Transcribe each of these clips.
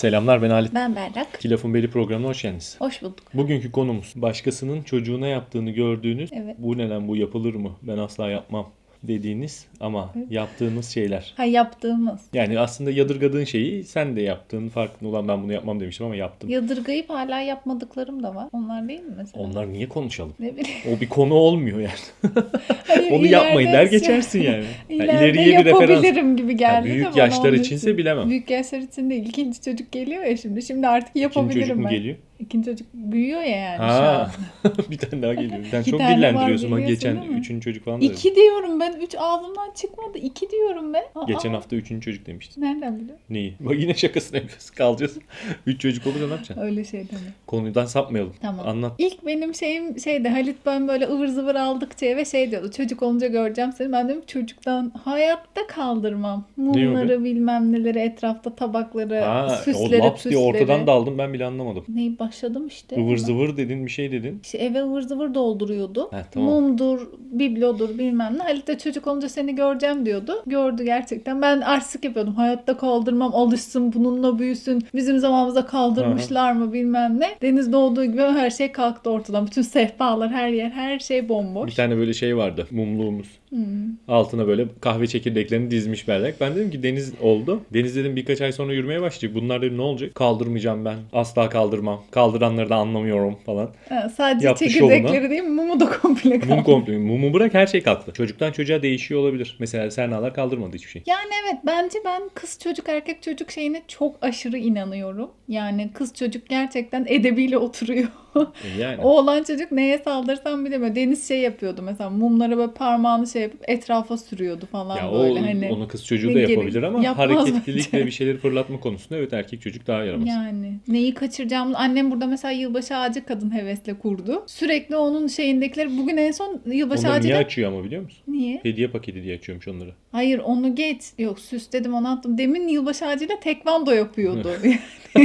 Selamlar ben Halit. Ben Berrak. İki Lafın Beri programına hoş geldiniz. Hoş bulduk. Bugünkü konumuz başkasının çocuğuna yaptığını gördüğünüz Evet. bu ne lan bu yapılır mı ben asla yapmam dediğiniz ama yaptığınız şeyler. Ha yaptığımız. Yani aslında yadırgadığın şeyi sen de yaptığın farkında olan ben bunu yapmam demiştim ama yaptım. Yadırgayıp hala yapmadıklarım da var. Onlar değil mi mesela? Onlar niye konuşalım? Ne bileyim. O bir konu olmuyor yani. Hayır, Onu yapmayın der ileride geçersin yani. Şey, Yani ileriye bir referans. gibi geldi de büyük bana yaşlar içinse için. bilemem. Büyük yaşlar için değil. İkinci çocuk geliyor ya şimdi. Şimdi artık İkinci yapabilirim çocuk mu ben. geliyor? İkinci çocuk büyüyor ya yani şu an. Ha. bir tane daha geliyor. Sen İki çok tane var, dillendiriyorsun. Bak biliyorsun geçen değil mi? üçüncü çocuk falan da. İki diyorum ben. Üç ağzımdan çıkmadı. İki diyorum ben. Aa, Geçen hafta üçüncü çocuk demiştin. Nereden biliyorsun? Neyi? Bak yine şakasını yapıyorsun. Kalacağız. Üç çocuk olunca ne yapacaksın? Öyle şey deme. Konudan sapmayalım. Tamam. Anlat. İlk benim şeyim şeydi Halit ben böyle ıvır zıvır aldıkça eve şey diyordu. Çocuk olunca göreceğim seni. Ben dedim çocuktan hayatta kaldırmam. Diyor Mumları bilmem neleri etrafta tabakları Ha, o süsleri laps diye püsleri. ortadan daldım ben bile anlamadım. Neyi başladım işte. Ivır zıvır dedin bir şey dedin. İşte eve ıvır zıvır dolduruyordu. Ha, tamam. Mumdur, biblodur bilmem ne. Halit de çocuk olunca seni göreceğim diyordu. Gördü gerçekten. Ben artistik yapıyordum. Hayatta kaldırmam, alışsın, bununla büyüsün. Bizim zamanımızda kaldırmışlar mı bilmem ne. Deniz doğduğu gibi her şey kalktı ortadan. Bütün sehpalar, her yer, her şey bomboş. Bir tane böyle şey vardı mumluğumuz. Hmm. Altına böyle kahve çekirdeklerini dizmiş Berrak. Ben dedim ki Deniz oldu. Deniz dedim birkaç ay sonra yürümeye başlayacak. Bunlar dedim ne olacak? Kaldırmayacağım ben. Asla kaldırmam. Kaldıranları da anlamıyorum falan. Ha, sadece Yaptı çekirdekleri değil mumu da komple kaldı. Mum komple. Mumu bırak her şey kalktı. Çocuktan çocuğa değişiyor olabilir. Mesela Sernalar kaldırmadı hiçbir şey. Yani evet bence ben kız çocuk erkek çocuk şeyine çok aşırı inanıyorum. Yani kız çocuk gerçekten edebiyle oturuyor. E Yani. Oğlan çocuk neye saldırsam bilemiyor. Deniz şey yapıyordu mesela mumlara böyle parmağını şey yapıp etrafa sürüyordu falan Ya o böyle hani. onu kız çocuğu da yapabilir ama hareketlilik ve bir şeyleri fırlatma konusunda evet erkek çocuk daha yaramaz. Yani neyi kaçıracağımı annem burada mesela yılbaşı ağacı kadın hevesle kurdu. Sürekli onun şeyindekileri bugün en son yılbaşı Onları niye ağacıyla açıyor ama biliyor musun? Niye? Hediye paketi diye açıyormuş onları. Hayır onu geç. Yok süsledim onu attım. Demin yılbaşı ağacıyla tekvando yapıyordu.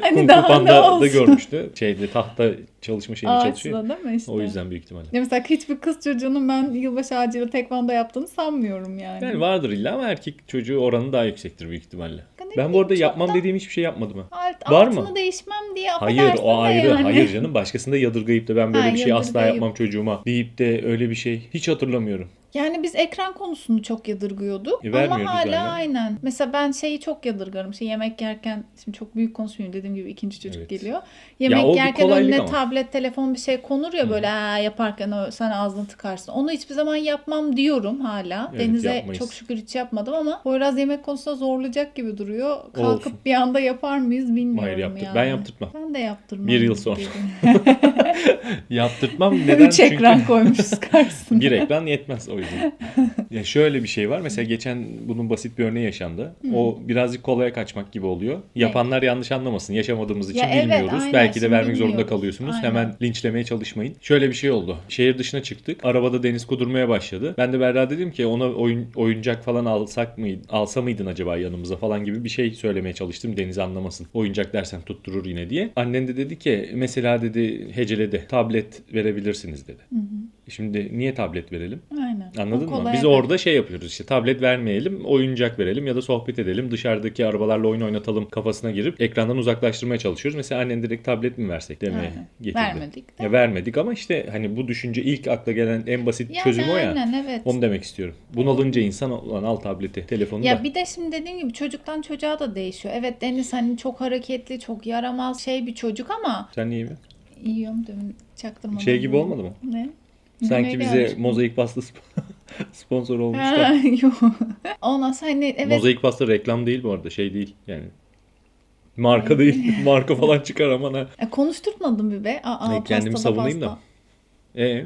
hani Kung daha ne Panda da olsun. görmüştü. Şeyde tahta çalışma çalışıyor. Ağaçla değil mi işte? O yüzden büyük ihtimalle. Ya mesela hiçbir kız çocuğunun ben yılbaşı ağacıyla tekvando yaptığını sanmıyorum yani. Yani vardır illa ama erkek çocuğu oranı daha yüksektir büyük ihtimalle. Ne Ben bu arada yapmam da dediğim hiçbir şey yapmadım ha. Alt, Var mı? değişmem diye Hayır o ayrı. yani. Hayır canım başkasında yadırgayıp da ben böyle Ha, bir şey asla yapmam çocuğuma deyip de öyle bir şey hiç hatırlamıyorum. Yani biz ekran konusunu çok yadırgıyorduk. E, ama hala hala. aynen. Mesela ben şeyi çok yadırgarım. Şey yemek yerken şimdi çok büyük konuşmayayım dediğim gibi ikinci çocuk Evet. geliyor. Yemek bir yerken önüne ama. tablet, telefon bir şey konur ya böyle "Aa, yaparken o, sen ağzını tıkarsın. Onu hiçbir zaman yapmam diyorum hala. Evet, Denize yapmayız. çok şükür hiç yapmadım ama Poyraz yemek konusunda zorlayacak gibi duruyor. Kalkıp Olsun. bir anda yapar mıyız bilmiyorum Hayır yaptır. yani. Ben yaptırtmam. Ben de yaptırmam. Bir yıl sonra. Yaptırtmam neden? Üç ekran koymuşuz karşısına. bir ekran yetmez o yüzden. Ya şöyle bir şey var. Mesela geçen bunun basit bir örneği yaşandı. O birazcık kolaya kaçmak gibi oluyor. Yapanlar yanlış anlamasın. Yaşamadığımız için Ya evet, bilmiyoruz. aynen. Belki de Şimdi vermek zorunda bilmiyoruz. kalıyorsunuz. Aynen. Hemen linçlemeye çalışmayın. Şöyle bir şey oldu. Şehir dışına çıktık. Arabada deniz kudurmaya başladı. Ben de Berra dedim ki ona oyun, oyuncak falan alsak mı alsa mıydın acaba yanımıza falan gibi bir şey söylemeye çalıştım. Deniz anlamasın. Oyuncak dersen tutturur yine diye. Annen de dedi ki mesela dedi heceledi. Tablet verebilirsiniz dedi. Şimdi niye tablet verelim? Aynen. Anladın mı? Biz orada şey yapıyoruz işte tablet vermeyelim, oyuncak verelim ya da sohbet edelim. Dışarıdaki arabalarla oyun oynatalım kafasına girip ekrandan uzaklaştırmaya çalışıyoruz. Mesela annen direkt tablet mi versek demeye Aynen. getirdi. Vermedik de. Ya vermedik ama işte hani bu düşünce ilk akla gelen en basit Yani çözüm o ya. evet. Onu demek istiyorum. Bunalınca insan ulan al tableti, telefonu Ya da. bir de şimdi dediğim gibi çocuktan çocuğa da değişiyor. Evet Deniz hani çok hareketli, çok yaramaz şey bir çocuk ama Sen niye mi? yiyorum dün çaktırmadan. Şey gibi olmadı mı? Ne? Sanki bize gelmiş. mozaik pasta sp- sponsor olmuş Ha, da. yok. Ondan sonra hani evet Mozaik pasta reklam değil bu arada şey değil yani. Marka değil. Marka falan çıkar ama ne. e, konuşturtmadım bir be. Aa, Ne, kendimi savunayım pasta. da. Ee,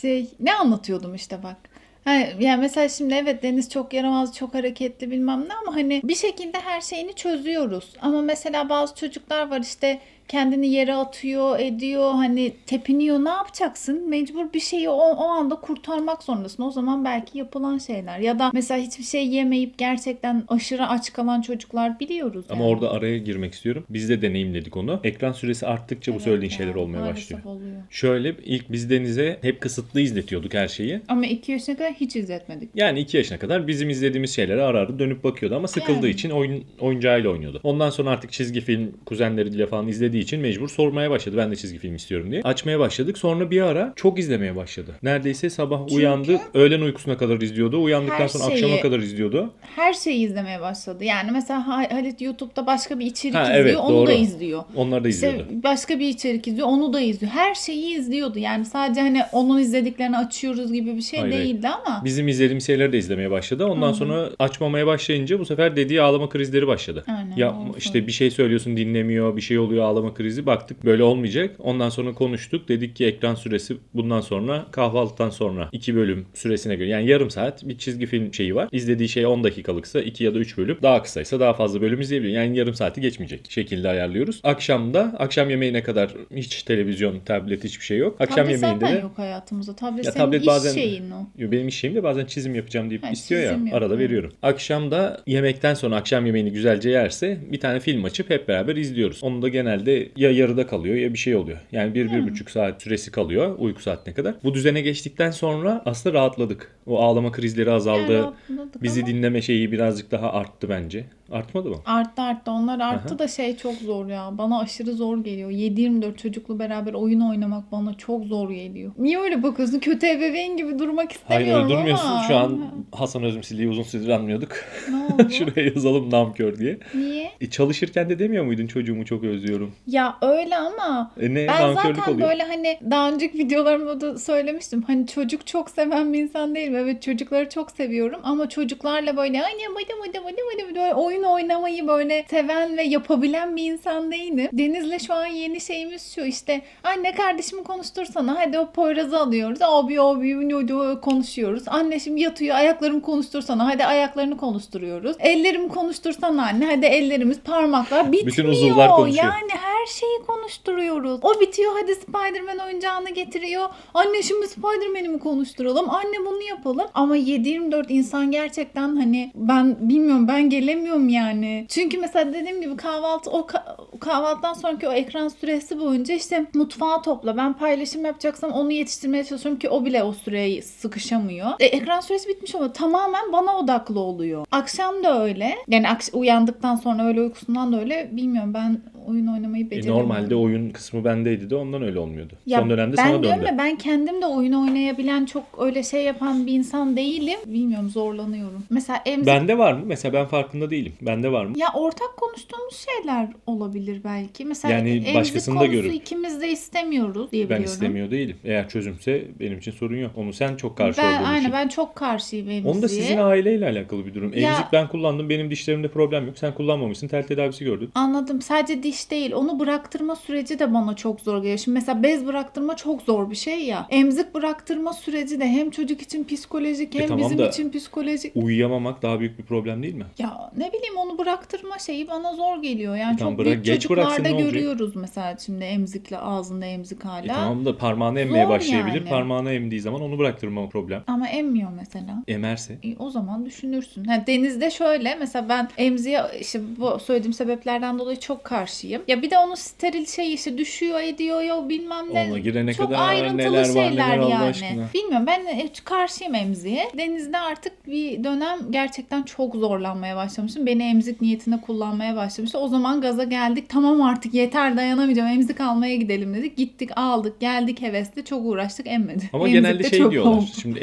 Şey ne anlatıyordum işte bak. Ha, yani mesela şimdi evet Deniz çok yaramaz, çok hareketli bilmem ne ama hani bir şekilde her şeyini çözüyoruz. Ama mesela bazı çocuklar var işte kendini yere atıyor, ediyor, hani tepiniyor. Ne yapacaksın? Mecbur bir şeyi o, o anda kurtarmak zorundasın. O zaman belki yapılan şeyler. Ya da mesela hiçbir şey yemeyip gerçekten aşırı aç kalan çocuklar biliyoruz. Ama yani. orada araya girmek istiyorum. Biz de deneyimledik onu. Ekran süresi arttıkça bu Evet söylediğin ya, şeyler olmaya başlıyor. oluyor. Şöyle ilk biz Deniz'e hep kısıtlı izletiyorduk her şeyi. Ama 2 yaşına kadar hiç izletmedik. Yani 2 yaşına kadar bizim izlediğimiz şeylere ara ara dönüp bakıyordu ama sıkıldığı Yani. için oyun oyuncağıyla oynuyordu. Ondan sonra artık çizgi film kuzenleriyle falan izlediği için mecbur sormaya başladı. Ben de çizgi film istiyorum diye. Açmaya başladık. Sonra bir ara çok izlemeye başladı. Neredeyse sabah Çünkü- uyandı, öğlen uykusuna kadar izliyordu. Uyandıktan sonra şeyi- akşama kadar izliyordu. Her şeyi izlemeye başladı. Yani mesela Ha- Halit YouTube'da başka bir içerik Ha, izliyor, evet, onu doğru. da izliyor. Onlar da İşte izliyordu. başka bir içerik izliyor, onu da izliyor. Her şeyi izliyordu. Yani sadece hani onun izlediklerini açıyoruz gibi bir şey Hayır, değildi ama. Bizim izlediğimiz şeyleri de izlemeye başladı. Ondan sonra açmamaya başlayınca bu sefer dediği ağlama krizleri başladı. Aynen, ya doğru işte bir şey söylüyorsun dinlemiyor, bir şey oluyor ağlama krizi. Baktık böyle olmayacak. Ondan sonra konuştuk. Dedik ki ekran süresi bundan sonra kahvaltıdan sonra 2 bölüm süresine göre. Yani yarım saat bir çizgi film şeyi var. İzlediği şey 10 dakikalıksa 2 ya da 3 bölüm. Daha kısaysa daha fazla bölüm izleyebiliyor. Yani yarım saati geçmeyecek şekilde ayarlıyoruz. Akşamda akşam yemeğine kadar hiç televizyon, tablet hiçbir şey yok. Akşam tablet yemeğinde zaten de yok hayatımızda. Tablet Ya senin tablet iş bazen- şeyin o. Yo, Benim iş şeyim de bazen çizim yapacağım deyip Ha, istiyor ya. çizim Arada veriyorum. Akşamda yemekten sonra akşam yemeğini güzelce yerse bir tane film açıp hep beraber izliyoruz. Onu da genelde ya yarıda kalıyor ya bir şey oluyor. Yani bir, bir buçuk saat süresi kalıyor uyku saatine kadar. Bu düzene geçtikten sonra aslında rahatladık. O ağlama krizleri azaldı. Rahatladık Bizi ama dinleme şeyi birazcık daha arttı bence. Artmadı mı? Arttı arttı. Onlar arttı Aha. da şey çok zor ya. Bana aşırı zor geliyor. 7-24 çocuklu beraber oyun oynamak bana çok zor geliyor. Niye öyle bakıyorsun? Kötü ebeveyn gibi durmak Hayır istemiyorum öyle durmuyorsun. ama. Şu an Hasan Özümsili'yi uzun süredir anmıyorduk. Ne oldu? Şuraya yazalım namkör diye. Niye? E, çalışırken de demiyor muydun çocuğumu çok özlüyorum? Ya öyle ama E ne Ben zaten oluyor. böyle hani daha önceki videolarımda da söylemiştim. Hani çocuk çok seven bir insan değilim. Evet çocukları çok seviyorum ama çocuklarla böyle anne bıdı bıdı bıdı bıdı böyle oyun oynamayı böyle seven ve yapabilen bir insan değilim. Deniz'le şu an yeni şeyimiz şu işte anne kardeşimi konuştursana hadi o Poyraz'ı alıyoruz. Abi abi konuşuyoruz. Anne şimdi yatıyor ayaklarımı konuştursana hadi ayaklarını konuşturuyoruz. Ellerimi konuştursana anne hadi ellerimiz parmaklar bitmiyor. Bütün uzuvlar konuşuyor. Yani her şeyi konuşturuyoruz. O bitiyor hadi Spider-Man oyuncağını getiriyor. Anne şimdi Spider-Man'i mi konuşturalım? Anne bunu yapalım. Ama 7-24 insan gerçekten hani ben bilmiyorum ben gelemiyorum yani. Çünkü mesela dediğim gibi kahvaltı o ka- kahvaltıdan sonraki o ekran süresi boyunca işte mutfağı topla. Ben paylaşım yapacaksam onu yetiştirmeye çalışıyorum ki o bile o süreyi sıkışamıyor. E, ekran süresi bitmiş ama tamamen bana odaklı oluyor. Akşam da öyle. Yani akş- uyandıktan sonra öyle uykusundan da öyle bilmiyorum ben oyun oynamayı E, beceremiyorum. normalde oyun kısmı bendeydi de ondan öyle olmuyordu. Ya Son dönemde ben sana diyorum döndü. ya ben kendim de oyun oynayabilen çok öyle şey yapan bir insan değilim. Bilmiyorum zorlanıyorum. Mesela emzik Bende var mı? Mesela ben farkında değilim. Bende var mı? ya ortak konuştuğumuz şeyler olabilir belki. Mesela Yani emzik başkasını da görüp. ikimiz de istemiyoruz diye Ben istemiyor değilim. Eğer çözümse benim için sorun yok. Onu sen çok karşı Ben, olduğun aynen için. ben çok karşıyım emziğe. Onu da sizin aileyle alakalı bir durum. Ya- Emzik ben kullandım. Benim dişlerimde problem yok. Sen kullanmamışsın. Tel tedavisi gördün. Anladım. Sadece diş değil. Onu bıraktırma süreci de bana çok zor geliyor. Şimdi mesela bez bıraktırma çok zor bir şey ya. Emzik bıraktırma süreci de hem çocuk için psikolojik E hem tamam bizim için psikolojik. Uyuyamamak daha büyük bir problem değil mi? Ya ne bileyim onu bıraktırma şeyi bana zor geliyor. Yani E tamam, çok büyük çocuklarda görüyoruz mesela şimdi emzikle ağzında emzik hala. E tamam da parmağını emmeye Zor başlayabilir. yani. Parmağını emdiği zaman onu bıraktırma problem. Ama emmiyor mesela. Emerse. E, o zaman düşünürsün. Ha, denizde şöyle mesela ben emziğe işte bu söylediğim sebeplerden dolayı çok karşıyım. Ya bir de onun steril şey işte düşüyor ediyor ya bilmem ne. Ona girene çok kadar ayrıntılı neler var şeyler neler Allah yani. aşkına. Bilmiyorum ben karşıyım emziğe. Denizde artık bir dönem gerçekten çok zorlanmaya başlamıştım. Beni emzik niyetine kullanmaya başlamıştı. O zaman gaza geldik. Tamam artık yeter dayanamayacağım. Emzik almaya gidelim dedik. Gittik aldık geldik hevesli çok uğraştık emmedi. Ama Emzik genelde de şey diyorlar. oldu. Şimdi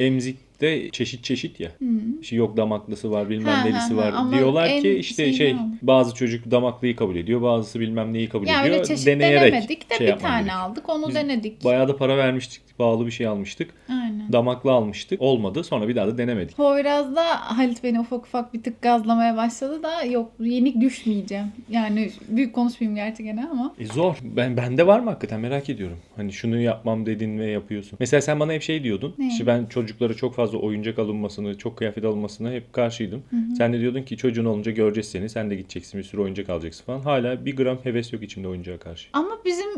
emzikte çeşit çeşit ya. Hı. İşte yok damaklısı var bilmem Ha, nelisi ha, var. Ama Diyorlar ki işte şey al. bazı çocuk damaklıyı kabul ediyor. Bazısı bilmem neyi kabul Ya ediyor. öyle çeşit Deneyerek denemedik de şey bir tane aldık onu Biz denedik. Bayağı da para vermiştik bağlı bir şey almıştık. Aynen. Damaklı almıştık. Olmadı. Sonra bir daha da denemedik. Poyraz'da Halit beni ufak ufak bir tık gazlamaya başladı da yok yenik düşmeyeceğim. Yani büyük konuşmayayım gerçi gene ama. E zor. Ben bende var mı hakikaten merak ediyorum. Hani şunu yapmam dedin ve yapıyorsun. Mesela sen bana hep şey diyordun. Ne? İşte ben çocuklara çok fazla oyuncak alınmasını, çok kıyafet alınmasına hep karşıydım. Sen de diyordun ki çocuğun olunca göreceğiz seni. Sen de gideceksin bir sürü oyuncak alacaksın falan. Hala bir gram heves yok içimde oyuncağa karşı. Ama bizim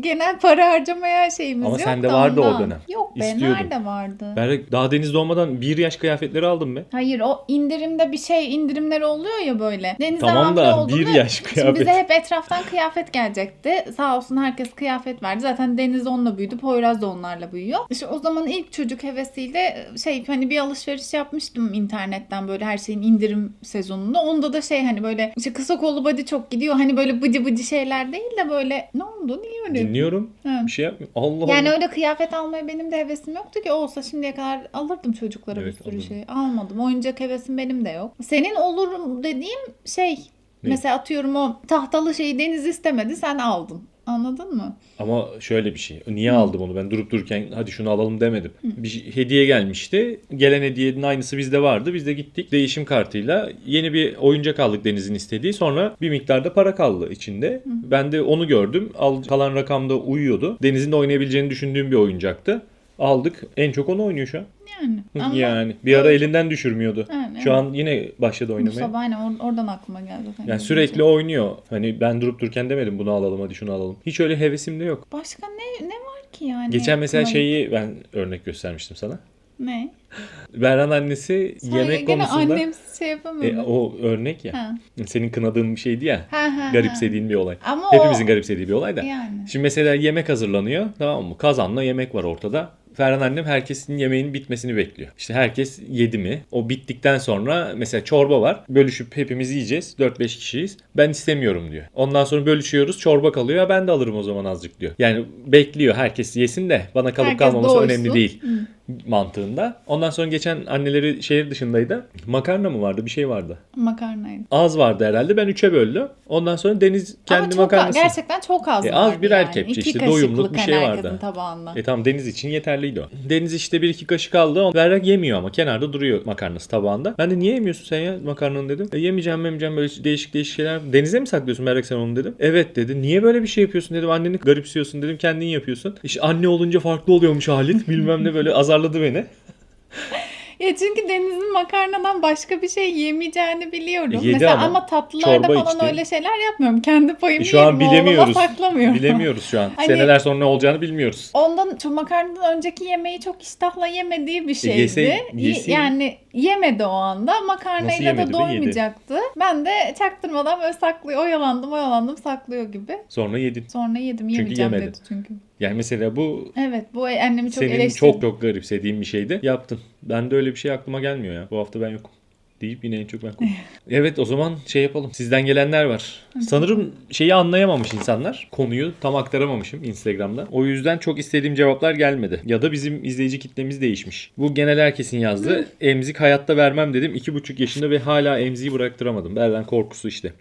genel para harcamaya şeyimiz Ama yok sende da vardı o ondan. dönem. Yok be İstiyordun. nerede vardı? Ben daha denizde olmadan bir yaş kıyafetleri aldım be. Hayır o indirimde bir şey indirimleri oluyor ya böyle. Denizde Tamam da hamile bir yaş Şimdi kıyafet. bize hep etraftan kıyafet gelecekti. Sağ olsun herkes kıyafet verdi. Zaten Deniz onunla büyüdü. Poyraz da onlarla büyüyor. İşte o zaman ilk çocuk hevesiyle şey hani bir alışveriş yapmıştım internetten böyle her şeyin indirim sezonunda. Onda da şey hani böyle işte kısa kollu body çok gidiyor. Hani böyle bıcı bıcı şeyler değil de böyle ne oldu? Niye öyle? Dinliyorum. Ha. Bir şey yapmıyor. Allah Yani Allah. öyle kıyafet almaya benim de hevesim yoktu ki olsa şimdiye kadar alırdım çocuklara Evet, bir sürü alırdım. şey. Almadım. Oyuncak hevesim benim de yok. Senin olurum dediğim şey Ne? mesela atıyorum o tahtalı şeyi Deniz istemedi sen aldın. Anladın mı? Ama şöyle bir şey. Niye aldım onu? Ben durup dururken hadi şunu alalım demedim. Bir şey- hediye gelmişti. Gelen hediyenin aynısı bizde vardı. Biz de gittik değişim kartıyla yeni bir oyuncak aldık Deniz'in istediği. Sonra bir miktarda para kaldı içinde. Ben de onu gördüm. Al, kalan rakamda uyuyordu. Deniz'in de oynayabileceğini düşündüğüm bir oyuncaktı. Aldık. En çok onu oynuyor şu an. Yani. Ama yani bir ara elinden düşürmüyordu. Yani, Şu an yine başladı oynamaya. sabah aynen or- oradan aklıma geldi. Hani Yani sürekli oynuyor. Hani ben durup dururken demedim bunu alalım hadi şunu alalım. Hiç öyle hevesim de yok. Başka ne ne var ki yani? Geçen mesela aklıma- şeyi ben örnek göstermiştim sana. Ne? Berhan annesi Sen yemek gene konusunda annem şey yapamıyor. E, o örnek ya. Ha. Senin kınadığın bir şeydi ya. Ha, ha, ha. Garipsediğin bir olay. Ama Hepimizin o... garipsediği bir olay da. Yani. Şimdi mesela yemek hazırlanıyor. Tamam mı? Kazanla yemek var ortada. Ferhan annem herkesin yemeğinin bitmesini bekliyor. İşte herkes yedi mi? O bittikten sonra mesela çorba var. Bölüşüp hepimiz yiyeceğiz. 4-5 kişiyiz. Ben istemiyorum diyor. Ondan sonra bölüşüyoruz. Çorba kalıyor. "Ya Ben de alırım o zaman azıcık diyor. Yani bekliyor herkes yesin de bana kalıp Herkes kalmaması doysun. önemli değil Hı. Mantığında. Ondan sonra geçen anneleri şehir dışındaydı. Makarna mı vardı? Bir şey vardı. Makarnaydı. Az vardı herhalde. Ben üçe böldüm. Ondan sonra Deniz kendi Ama çok makarnası. gerçekten çok az E, az birer yani. kepçe İki işte, doyumluk bir hani şey vardı. tabağında. E tamam Deniz için yeterliydi o. Deniz işte bir iki kaşık aldı. Berrak yemiyor ama kenarda duruyor makarnası tabağında. Ben de niye yemiyorsun sen ya makarnanı dedim. E, yemeyeceğim yemeyeceğim böyle değişik değişik şeyler. Denize mi saklıyorsun Berrak sen onu dedim. Evet dedi. Niye böyle bir şey yapıyorsun dedim. Anneni garipsiyorsun dedim. Kendin yapıyorsun. İşte anne olunca farklı oluyormuş halit. Bilmem ne böyle azarladı beni. Ya çünkü Deniz'in makarnadan başka bir şey yemeyeceğini biliyorum. Yedi Mesela ama. ama, tatlılarda Çorba falan içti. öyle şeyler yapmıyorum. Kendi payımı E, şu an yerim, oğluma bilemiyoruz. saklamıyorum. Bilemiyoruz şu an. Hani- Seneler sonra ne olacağını bilmiyoruz. Ondan şu makarnadan önceki yemeği çok iştahla yemediği bir şeydi. yese- Y- yesi- yani yemedi o anda. Nasıl Makarnayla yemedi da be? Yedi. doymayacaktı. Ben de çaktırmadan böyle saklıyor, oyalandım, oyalandım, saklıyor gibi. Sonra yedin. Sonra yedim, Çünkü yemeyeceğim yemedi. dedi çünkü. Yani mesela bu Evet, bu annemi çok senin eleştirdi. çok çok garipsediğin bir şeydi. Yaptın. Ben de öyle bir şey aklıma gelmiyor ya. Bu hafta ben yokum. Deyip yine en çok ben evet o zaman şey yapalım. Sizden gelenler var. Sanırım şeyi anlayamamış insanlar. Konuyu tam aktaramamışım Instagram'da. O yüzden çok istediğim cevaplar gelmedi. Ya da bizim izleyici kitlemiz değişmiş. Bu genel herkesin yazdığı. Emzik hayatta vermem dedim. 2,5 yaşında ve hala emziği bıraktıramadım. Berden korkusu işte.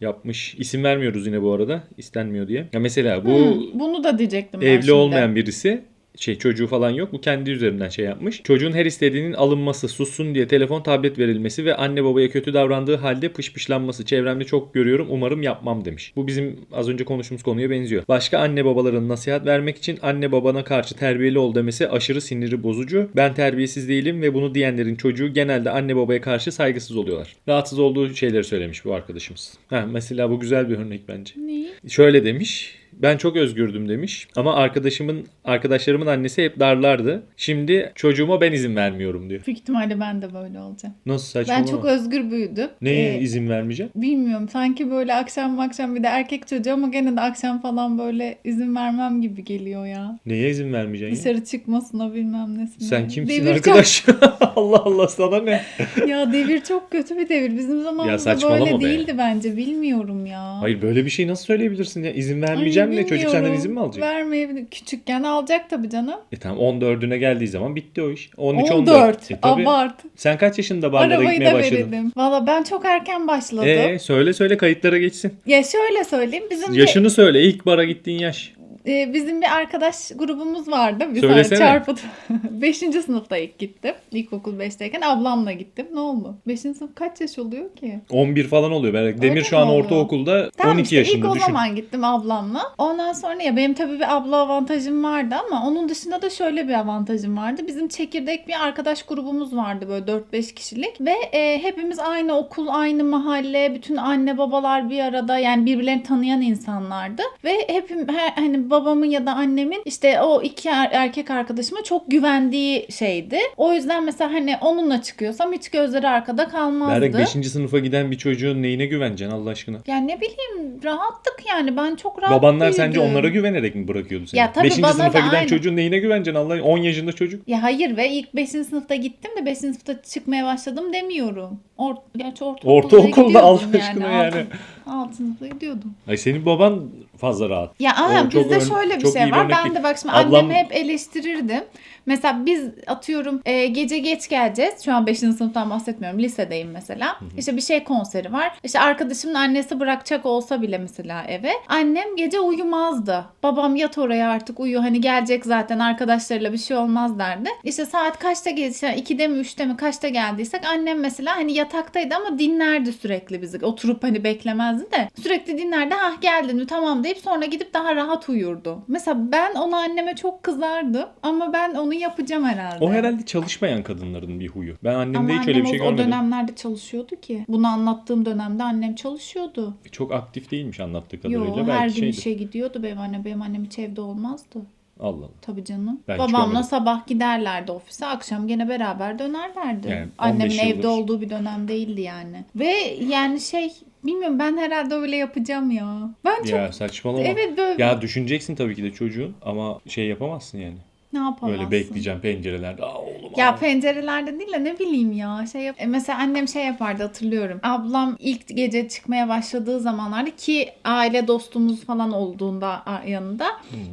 Yapmış. İsim vermiyoruz yine bu arada. İstenmiyor diye. Ya mesela bu Hmm, bunu da diyecektim ben evli şimdi. olmayan birisi şey çocuğu falan yok. Bu kendi üzerinden şey yapmış. Çocuğun her istediğinin alınması, sussun diye telefon, tablet verilmesi ve anne babaya kötü davrandığı halde pışpışlanması. Çevremde çok görüyorum. Umarım yapmam demiş. Bu bizim az önce konuştuğumuz konuya benziyor. Başka anne babaların nasihat vermek için anne babana karşı terbiyeli ol demesi aşırı siniri bozucu. Ben terbiyesiz değilim ve bunu diyenlerin çocuğu genelde anne babaya karşı saygısız oluyorlar. Rahatsız olduğu şeyleri söylemiş bu arkadaşımız. Ha, mesela bu güzel bir örnek bence. Neyi? Şöyle demiş. Ben çok özgürdüm demiş. Ama arkadaşımın arkadaşlarımın annesi hep darlardı. Şimdi çocuğuma ben izin vermiyorum diyor. Büyük ihtimalle ben de böyle olacağım. Nasıl saçmalama? Ben çok özgür büyüdüm. Neye Ee, izin vermeyeceğim? Bilmiyorum sanki böyle akşam akşam bir de erkek çocuğu ama gene de akşam falan böyle izin vermem gibi geliyor ya. Neye izin vermeyeceksin? ya? Dışarı çıkmasına bilmem nesine. Sen kimsin Devir arkadaş? Allah Allah sana ne? Çok, ya devir çok kötü bir devir. Bizim zamanımızda böyle be. değildi bence. Bilmiyorum ya. Hayır böyle bir şey nasıl söyleyebilirsin ya? İzin Vermeyeceğim ne? Çocuk senden bilmiyorum. izin mi alacak? Vermeyebilir. Küçükken alacak tabii canım. E tamam 14'üne geldiği zaman bitti o iş. 13 14. 14. E tabii. Abart. Sen kaç yaşında barlara Arabayı gitmeye da başladın? verelim. Valla ben çok erken başladım. E söyle söyle kayıtlara geçsin. Ya şöyle söyleyeyim. Bizim de- Yaşını söyle. İlk bara gittiğin yaş. E, bizim bir arkadaş grubumuz vardı. Bir Söylesene. çarpıt. Beşinci sınıfta ilk gittim. İlkokul 5'teyken ablamla gittim. Ne oldu? Beşinci sınıf kaç yaş oluyor ki? 11 falan oluyor. Belki Demir Öyle şu an oldu? ortaokulda Tamam 12 işte yaşında ilk o zaman gittim ablamla. Ondan sonra ya benim tabii bir abla avantajım vardı ama onun dışında da şöyle bir avantajım vardı. Bizim çekirdek bir arkadaş grubumuz vardı böyle 4-5 kişilik ve e, hepimiz aynı okul, aynı mahalle, bütün anne babalar bir arada yani birbirlerini tanıyan insanlardı ve hepim her, hani babamın ya da annemin işte o iki er- erkek arkadaşıma çok güvendiği şeydi. O yüzden mesela hani onunla çıkıyorsam hiç gözleri arkada kalmazdı. Berek 5. sınıfa giden bir çocuğun neyine güveneceksin Allah aşkına? Yani ne bileyim rahattık yani ben çok rahat Babanlar sence büyüdüm. onlara güvenerek mi bırakıyordu seni? Ya tabii 5. bana sınıfa da giden aynı. çocuğun neyine güveneceksin Allah 10 yaşında çocuk. Ya hayır ve ilk 5. sınıfta gittim de 5. sınıfta çıkmaya başladım demiyorum. Or Gerçi ortaokulda, Ortaokulda Allah aşkına yani. 6. sınıfta gidiyordum. Ay senin baban fazla rahat. Ya aha, bizde şöyle bir şey var. Ben de bak şimdi Ablam- annemi hep eleştirirdim. Mesela biz atıyorum e, gece geç geleceğiz. Şu an 5. sınıftan bahsetmiyorum. Lisedeyim mesela. İşte bir şey konseri var. İşte arkadaşımın annesi bırakacak olsa bile mesela eve. Annem gece uyumazdı. Babam yat oraya artık uyu. Hani gelecek zaten arkadaşlarıyla bir şey olmaz derdi. İşte saat kaçta geldiyse 2'de mi 3'te mi kaçta geldiysek annem mesela hani yataktaydı ama dinlerdi sürekli bizi. Oturup hani beklemezdi de sürekli dinlerdi. Hah geldin mi tamam deyip sonra gidip daha rahat uyurdu. Mesela ben ona anneme çok kızardım ama ben onu yapacağım herhalde. O herhalde çalışmayan kadınların bir huyu. Ben annemde ama hiç öyle bir şey o, o görmedim. dönemlerde çalışıyordu ki. Bunu anlattığım dönemde annem çalışıyordu. Çok aktif değilmiş anlattığı kadarıyla. Yo Belki her gün şeydir. işe gidiyordu benim annem. Benim annem hiç evde olmazdı. Allah Allah. Tabii canım. Ben Babamla görmedim. sabah giderlerdi ofise. Akşam gene beraber dönerlerdi. Yani 15 Annemin yıldır. evde olduğu bir dönem değildi yani. Ve yani şey bilmiyorum ben herhalde öyle yapacağım ya. Ben çok Ya saçmalama. evet böyle Ya düşüneceksin tabii ki de çocuğun ama şey yapamazsın yani. Ne yapamazsın? Böyle bekleyeceğim pencerelerde. Aa oğlum Ya aa. pencerelerde değil de ne bileyim ya. Şey yap- e, mesela annem şey yapardı hatırlıyorum. Ablam ilk gece çıkmaya başladığı zamanlarda ki aile dostumuz falan olduğunda a- yanında.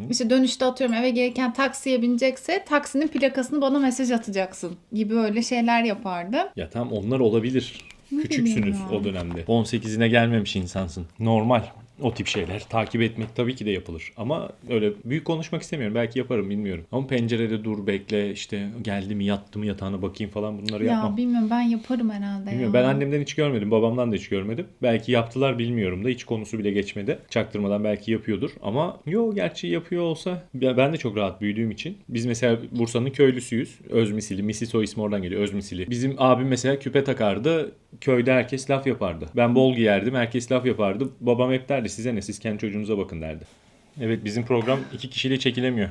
işte dönüşte atıyorum eve gelirken taksiye binecekse taksinin plakasını bana mesaj atacaksın gibi öyle şeyler yapardı. Ya tamam onlar olabilir. Ne Küçüksünüz bileyim ya. o dönemde. 18'ine gelmemiş insansın. Normal. O tip şeyler takip etmek tabii ki de yapılır. Ama öyle büyük konuşmak istemiyorum. Belki yaparım bilmiyorum. Ama pencerede dur bekle işte geldi mi yattı mı yatağına bakayım falan bunları Ya yapmam. bilmiyorum ben yaparım herhalde Bilmiyorum. ya. Ben annemden hiç görmedim. Babamdan da hiç görmedim. Belki yaptılar bilmiyorum da hiç konusu bile geçmedi. Çaktırmadan belki yapıyordur. Ama yo gerçi yapıyor olsa ya ben de çok rahat büyüdüğüm için. Biz mesela Bursa'nın köylüsüyüz. Özmisili. Misi soy ismi oradan geliyor. Özmisili. Bizim abim mesela küpe takardı. Köyde herkes laf yapardı. Ben bol giyerdim. Herkes laf yapardı. Babam hep derdi size ne siz kendi çocuğunuza bakın derdi. Evet bizim program iki kişiyle çekilemiyor.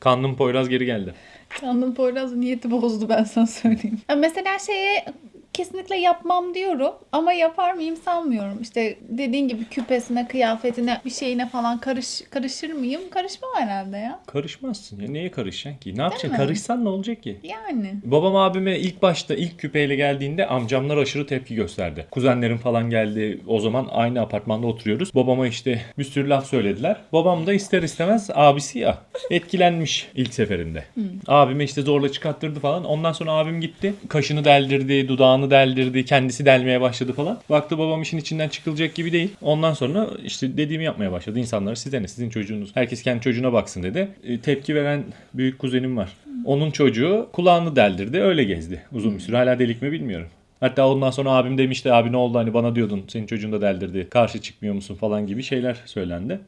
Kanlım Poyraz geri geldi. Anıl Poyraz niyeti bozdu ben sana söyleyeyim. Mesela şeye kesinlikle yapmam diyorum ama yapar mıyım sanmıyorum. İşte dediğin gibi küpesine, kıyafetine, bir şeyine falan karış karışır mıyım? Karışmam herhalde ya. Karışmazsın ya. Neye karışacaksın ki? Ne yapacaksın? mi? Karışsan ne olacak ki? Yani. Babam abime ilk başta ilk küpeyle geldiğinde amcamlar aşırı tepki gösterdi. Kuzenlerim falan geldi. O zaman aynı apartmanda oturuyoruz. Babama işte bir sürü laf söylediler. Babam da ister istemez abisi ya etkilenmiş ilk seferinde. Abime işte zorla çıkarttırdı falan. Ondan sonra abim gitti. Kaşını deldirdi, dudağını deldirdi. Kendisi delmeye başladı falan. Baktı babam işin içinden çıkılacak gibi değil. Ondan sonra işte dediğimi yapmaya başladı. İnsanlara size ne sizin çocuğunuz. Herkes kendi çocuğuna baksın dedi. E, tepki veren büyük kuzenim var. Onun çocuğu kulağını deldirdi. Öyle gezdi uzun bir süre. Hala delik mi bilmiyorum. Hatta ondan sonra abim demişti abi ne oldu hani bana diyordun senin çocuğun da deldirdi. Karşı çıkmıyor musun falan gibi şeyler söylendi.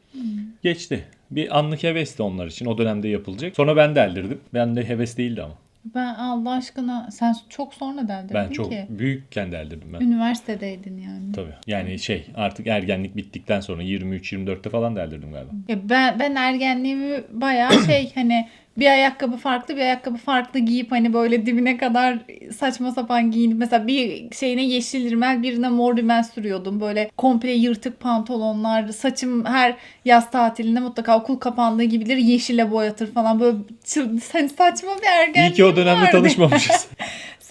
Geçti. Bir anlık hevesti onlar için. O dönemde yapılacak. Sonra ben deldirdim. Ben de heves değildi ama. Ben Allah aşkına sen çok sonra deldirdin Ben çok ki. büyükken deldirdim ben. Üniversitedeydin yani. Tabii. Yani şey artık ergenlik bittikten sonra 23-24'te falan deldirdim galiba. Ya ben ben ergenliğimi bayağı şey hani bir ayakkabı farklı bir ayakkabı farklı giyip hani böyle dibine kadar saçma sapan giyinip mesela bir şeyine yeşil rimel birine mor rimel sürüyordum. Böyle komple yırtık pantolonlar saçım her yaz tatilinde mutlaka okul kapandığı gibidir yeşile boyatır falan böyle çıl- hani saçma bir ergenliğim İyi ki o dönemde vardı. tanışmamışız.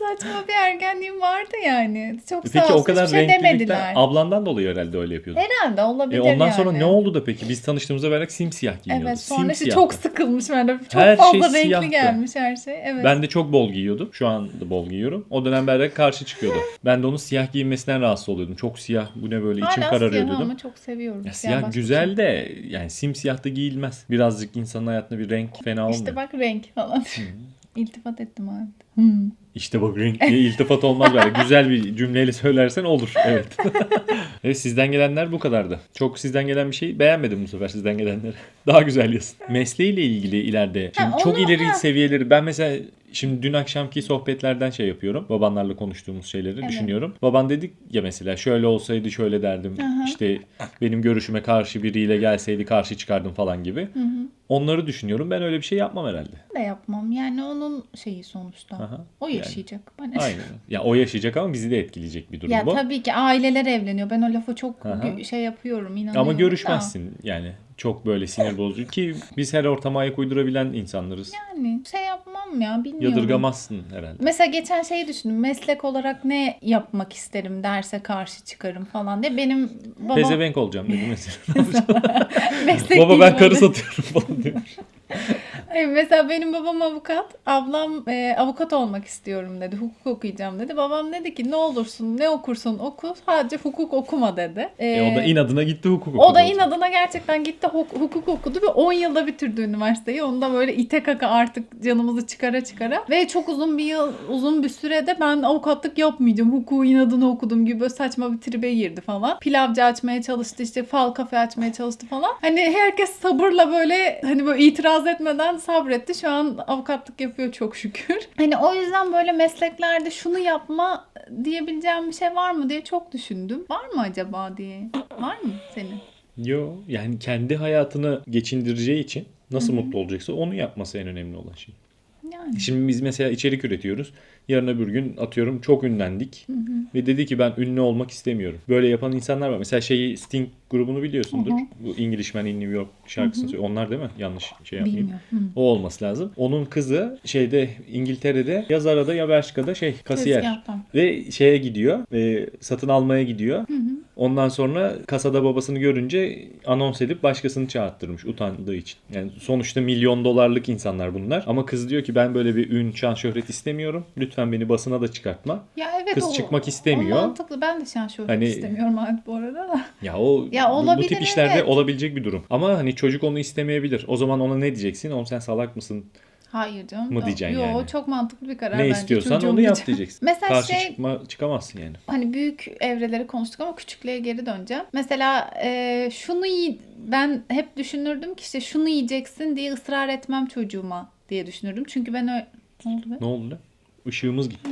saçma bir ergenliğim vardı yani. Çok sağ Peki o olsun, kadar hiçbir şey demediler. ablandan dolayı herhalde öyle yapıyordun. Herhalde olabilir E ondan sonra yani. ne oldu da peki? Biz tanıştığımızda böyle simsiyah giyiniyordu. Evet sonra işte çok sıkılmış böyle çok Her şey fazla renkli siyahtı. gelmiş her şey. Evet. Ben de çok bol giyiyordum. Şu an da bol giyiyorum. O dönem Berrak karşı çıkıyordu. Ben de onun siyah giyinmesinden rahatsız oluyordum. Çok siyah bu ne böyle içim kararıyor diyordum. ama çok seviyorum. Ya Siyah siyah güzel şey. de yani simsiyah da giyilmez. Birazcık insanın hayatında bir renk fena olmuyor. İşte bak renk falan. İltifat ettim abi. Hmm. İşte bak renk diye iltifat olmaz böyle. Güzel bir cümleyle söylersen olur. Evet. evet sizden gelenler bu kadardı. Çok sizden gelen bir şey beğenmedim bu sefer sizden gelenleri. Daha güzel yazın. Mesleğiyle ilgili ileride. Şimdi Ha, çok ileri seviyeleri. Ben mesela şimdi dün akşamki sohbetlerden şey yapıyorum. Babanlarla konuştuğumuz şeyleri Evet. düşünüyorum. Baban dedik ya mesela şöyle olsaydı şöyle derdim. Aha. İşte benim görüşüme karşı biriyle gelseydi karşı çıkardım falan gibi. Hı hı. Onları düşünüyorum. Ben öyle bir şey yapmam herhalde. de yapmam. Yani onun şeyi sonuçta. Aha. O Yani. yaşayacak. Ben Aynen. Ya o yaşayacak ama bizi de etkileyecek bir durum Ya bu. tabii ki aileler evleniyor. Ben o lafı çok Aha. şey yapıyorum, inanıyorum. Ama da. görüşmezsin yani. Çok böyle sinir bozucu ki biz her ortama ayak uydurabilen insanlarız. Yani şey yapmam ya bilmiyorum. Yadırgamazsın herhalde. Mesela geçen şeyi düşündüm. Meslek olarak ne yapmak isterim derse karşı çıkarım falan diye. Benim babam... Pezevenk olacağım dedi mesela. Baba ben karı satıyorum falan 对 Mesela benim babam avukat, ablam e, avukat olmak istiyorum dedi. Hukuk okuyacağım dedi. Babam dedi ki ne olursun, ne okursun oku, sadece hukuk okuma dedi. E, o da inadına gitti hukuk okudu. O da inadına gerçekten gitti huk- hukuk okudu ve 10 yılda bitirdi üniversiteyi. Onda böyle ite kaka artık canımızı çıkara çıkara. Ve çok uzun bir yıl, uzun bir sürede ben avukatlık yapmayacağım. Hukuku inadına okudum gibi böyle saçma bir tribe girdi falan. Pilavcı açmaya çalıştı işte fal kafe açmaya çalıştı falan. Hani herkes sabırla böyle hani böyle itiraz etmeden sabretti. Şu an avukatlık yapıyor çok şükür. Hani o yüzden böyle mesleklerde şunu yapma diyebileceğim bir şey var mı diye çok düşündüm. Var mı acaba diye. Var mı senin? Yo yani kendi hayatını geçindireceği için nasıl mutlu olacaksa onu yapması en önemli olan şey. Yani. Şimdi biz mesela içerik üretiyoruz. Yarın öbür gün atıyorum çok ünlendik. Ve dedi ki ben ünlü olmak istemiyorum. Böyle yapan insanlar var. Mesela şeyi Sting grubunu biliyorsundur. Hı hı. Bu Englishman in New York şarkısını söylüyor. Onlar değil mi? Yanlış şey yapmayayım. Hı. O olması lazım. Onun kızı şeyde İngiltere'de ya Zara'da ya Belçika'da şey kasiyer. Tezgahtan. Ve şeye gidiyor. e, satın almaya gidiyor. Ondan sonra kasada babasını görünce anons edip başkasını çağırttırmış utandığı için. Yani sonuçta milyon dolarlık insanlar bunlar. Ama kız diyor ki ben böyle bir ün, şan, şöhret istemiyorum. Lütfen beni basına da çıkartma. Ya evet Kız o, çıkmak istemiyor. O mantıklı. Ben de şan şöhret Hani- istemiyorum artık bu arada da. Ya o Ya bu- bu, olabilir, tip işlerde evet. olabilecek bir durum. Ama hani çocuk onu istemeyebilir. O zaman ona ne diyeceksin? Oğlum sen salak mısın? Hayır canım. Mı diyeceksin Yo, yani? çok mantıklı bir karar ne bence. istiyorsan Çocuğum onu yap diyeceğim. diyeceksin. Mesela Karşı şey çıkma, çıkamazsın yani. hani büyük evreleri konuştuk ama küçüklüğe geri döneceğim. Mesela e, şunu yi- ben hep düşünürdüm ki işte şunu yiyeceksin diye ısrar etmem çocuğuma diye düşünürdüm. Çünkü ben öyle... Ne oldu be? Ne oldu lan? Işığımız gitti.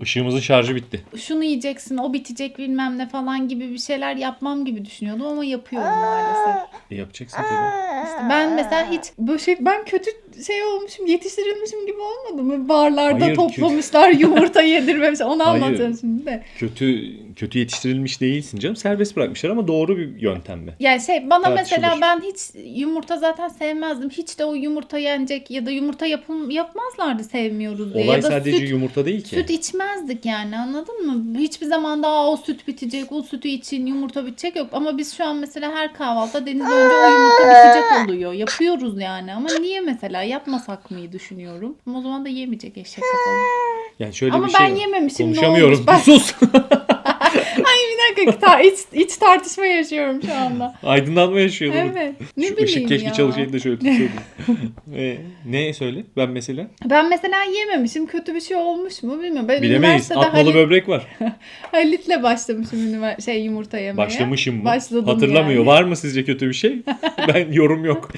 Işığımızın şarjı bitti. şunu yiyeceksin, o bitecek bilmem ne falan gibi bir şeyler yapmam gibi düşünüyordum ama yapıyorum maalesef. E yapacaksın tabii. İşte ben mesela hiç böyle şey ben kötü şey olmuşum, yetiştirilmişim gibi olmadım mı? Barlarda Hayır, toplamışlar, yumurta yedirmemiş. Onu anlatacağım şimdi de. Kötü kötü yetiştirilmiş değilsin canım. Serbest bırakmışlar ama doğru bir yöntem mi? Yani şey bana Tartışılır. mesela ben hiç yumurta zaten sevmezdim. Hiç de o yumurta yenecek ya da yumurta yapım yapmazlardı sevmiyoruz diye. Olay ya da sadece süt, yumurta değil ki. Süt içmezdik yani anladın mı? Hiçbir zaman daha o süt bitecek, o sütü için yumurta bitecek yok. Ama biz şu an mesela her kahvaltıda deniz önce o yumurta bitecek oluyor. Yapıyoruz yani ama niye mesela yapmasak mıyı düşünüyorum. Ama o zaman da yemeyecek eşek kafalı. Yani şöyle Ama bir şey ben var. yememişim ne Konuşamıyorum. olmuş? Ben... Sus. Ay bir dakika ta- iç, iç tartışma yaşıyorum şu anda. Aydınlanma yaşıyor. bunu. Evet. Ne Şu bileyim ışık keşke ya. çalışaydı da şöyle tutsaydım. e, ne söyle? Ben mesela? Ben mesela yememişim. Kötü bir şey olmuş mu bilmiyorum. Ben Bilemeyiz. Atmalı Halit, böbrek var. Halit'le başlamışım ünivers- şey yumurta yemeye. Başlamışım mı? Başladım Hatırlamıyor. yani. Var mı sizce kötü bir şey? ben yorum yok.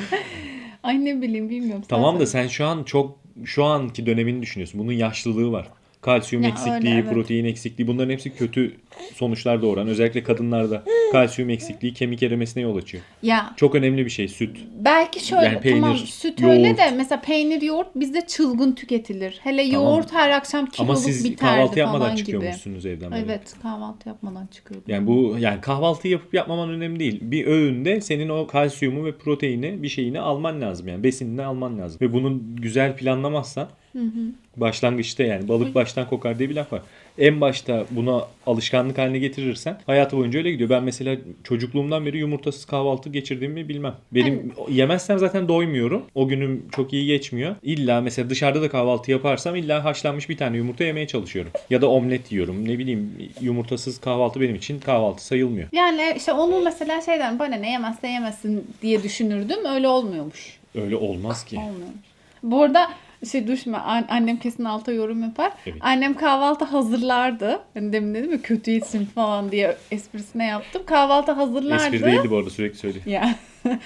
Ay ne bileyim bilmiyorum. Tamam da sen şu an çok şu anki dönemini düşünüyorsun. Bunun yaşlılığı var. Kalsiyum Ya eksikliği, öyle, evet. protein eksikliği bunların hepsi kötü sonuçlar doğuran. Özellikle kadınlarda kalsiyum eksikliği kemik erimesine yol açıyor. Ya Çok önemli bir şey süt. belki şöyle Yani peynir, tamam süt yoğurt. öyle de mesela peynir yoğurt bizde çılgın tüketilir. Hele Tamam. yoğurt her akşam kiloluk Ama siz biterdi kahvaltı yapmadan falan gibi. çıkıyormuşsunuz evden. böyle. Evet kahvaltı yapmadan çıkıyordum. Yani bu yani kahvaltı yapıp yapmaman önemli değil. Bir öğünde senin o kalsiyumu ve proteini bir şeyini alman lazım yani besinini alman lazım. Ve bunu güzel planlamazsan Başlangıçta yani balık baştan kokar diye bir laf var. En başta buna alışkanlık haline getirirsen hayatı boyunca öyle gidiyor. Ben mesela çocukluğumdan beri yumurtasız kahvaltı geçirdiğimi bilmem. Benim yemezsem zaten doymuyorum. O günüm çok iyi geçmiyor. İlla mesela dışarıda da kahvaltı yaparsam illa haşlanmış bir tane yumurta yemeye çalışıyorum. Ya da omlet yiyorum. Ne bileyim yumurtasız kahvaltı benim için kahvaltı sayılmıyor. Yani işte onu mesela şeyden bana ne yemezse yemesin diye düşünürdüm. Öyle olmuyormuş. Öyle olmaz ki. Olmuyormuş. Bu arada şey düşme an- annem kesin alta yorum yapar. Evet. Annem kahvaltı hazırlardı. Hani demin dedim ya kötü yesin falan diye esprisine yaptım. Kahvaltı hazırlardı. Espri değildi bu arada sürekli söylüyor. Ya.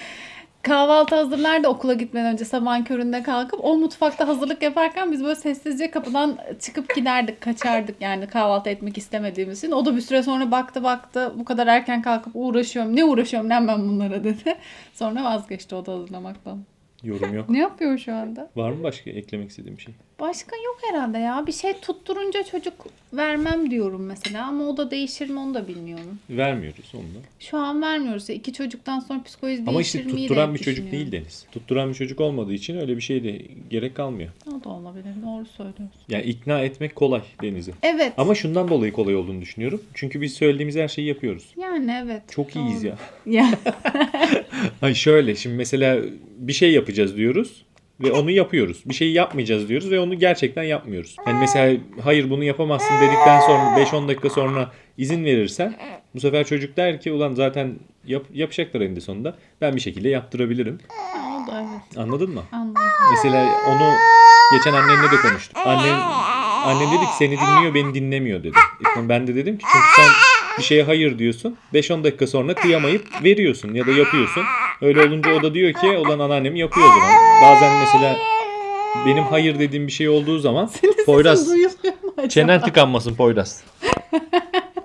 Kahvaltı hazırlardı okula gitmeden önce sabahın köründe kalkıp o mutfakta hazırlık yaparken biz böyle sessizce kapıdan çıkıp giderdik kaçardık yani kahvaltı etmek istemediğimiz için. O da bir süre sonra baktı baktı bu kadar erken kalkıp uğraşıyorum ne uğraşıyorum lan ben bunlara dedi. Sonra vazgeçti o da hazırlamaktan. Yorum yok. Ne yapıyor şu anda? Var mı başka eklemek istediğim bir şey? Başka yok herhalde ya. Bir şey tutturunca çocuk vermem diyorum mesela ama o da değişir mi onu da bilmiyorum. Vermiyoruz onu da. Şu an vermiyoruz. İki çocuktan sonra psikoloji Ama değişir işte mi diye tutturan bir çocuk düşünüyorum. değil Deniz. Tutturan bir çocuk olmadığı için öyle bir şey de gerek kalmıyor. O da olabilir. Doğru söylüyorsun. Yani ikna etmek kolay Deniz'i. Evet. Ama şundan dolayı kolay olduğunu düşünüyorum. Çünkü biz söylediğimiz her şeyi yapıyoruz. Yani evet. Çok iyiyiz Doğru. ya. Ya. Hayır şöyle şimdi mesela bir şey yapacağız diyoruz ve onu yapıyoruz. Bir şeyi yapmayacağız diyoruz ve onu gerçekten yapmıyoruz. Yani mesela hayır bunu yapamazsın dedikten sonra 5-10 dakika sonra izin verirsen bu sefer çocuk der ki ulan zaten yap, yapacaklar eninde sonunda. Ben bir şekilde yaptırabilirim. o da evet. Anladın mı? Anladım. Mesela onu geçen annenle de konuştuk. Annen, annen dedi ki seni dinliyor beni dinlemiyor dedi. İşte Ben de dedim ki çünkü sen bir şeye hayır diyorsun. 5-10 dakika sonra kıyamayıp veriyorsun ya da yapıyorsun. Öyle olunca o da diyor ki ulan anneannem yapıyor o zaman. Bazen mesela benim hayır dediğim bir şey olduğu zaman Poyraz çenen tıkanmasın Poyraz.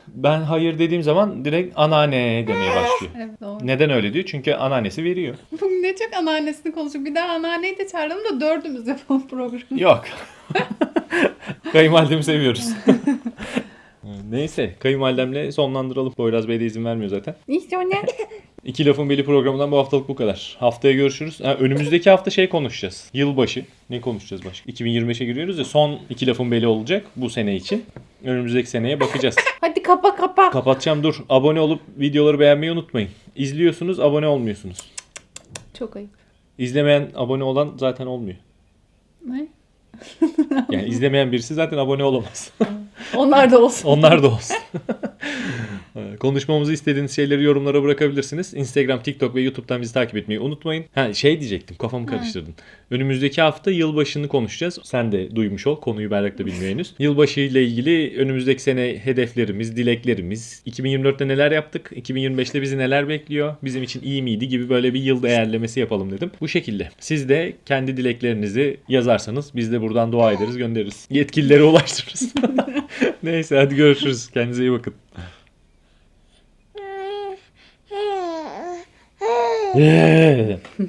Ben hayır dediğim zaman direkt anneanne demeye başlıyor. Evet doğru. Neden öyle diyor? Çünkü anneannesi veriyor. Bugün ne çok anneannesini konuştuk. Bir daha anneanneyi de çağıralım da dördümüz yapalım programı. Yok. Kayınvalidemi seviyoruz. Neyse kayınvalidemle sonlandıralım. Poyraz Bey de izin vermiyor zaten. İşte o ne? İki Lafın Beli programından bu haftalık bu kadar. Haftaya görüşürüz. Ha, önümüzdeki hafta şey konuşacağız. Yılbaşı. Ne konuşacağız başka? 2025'e giriyoruz ya son iki Lafın Beli olacak bu sene için. Önümüzdeki seneye bakacağız. Hadi kapa kapa. Kapatacağım dur. Abone olup videoları beğenmeyi unutmayın. İzliyorsunuz abone olmuyorsunuz. Çok ayıp. İzlemeyen abone olan zaten olmuyor. Ne? Yani izlemeyen birisi zaten abone olamaz. Onlar da olsun. Onlar da olsun. Ee, Konuşmamızı istediğiniz şeyleri yorumlara bırakabilirsiniz. Instagram, TikTok ve YouTube'dan bizi takip etmeyi unutmayın. Ha şey diyecektim kafamı karıştırdın. Önümüzdeki hafta yılbaşını konuşacağız. Sen de duymuş ol. Konuyu Berrak da bilmiyor henüz. Yılbaşı ile ilgili önümüzdeki sene hedeflerimiz, dileklerimiz, 2024'te neler yaptık, 2025'te bizi neler bekliyor, bizim için iyi miydi gibi böyle bir yıl değerlemesi yapalım dedim. Bu şekilde. Siz de kendi dileklerinizi yazarsanız biz de buradan dua ederiz, göndeririz. Yetkililere ulaştırırız. Neyse hadi görüşürüz. Kendinize iyi bakın. 예.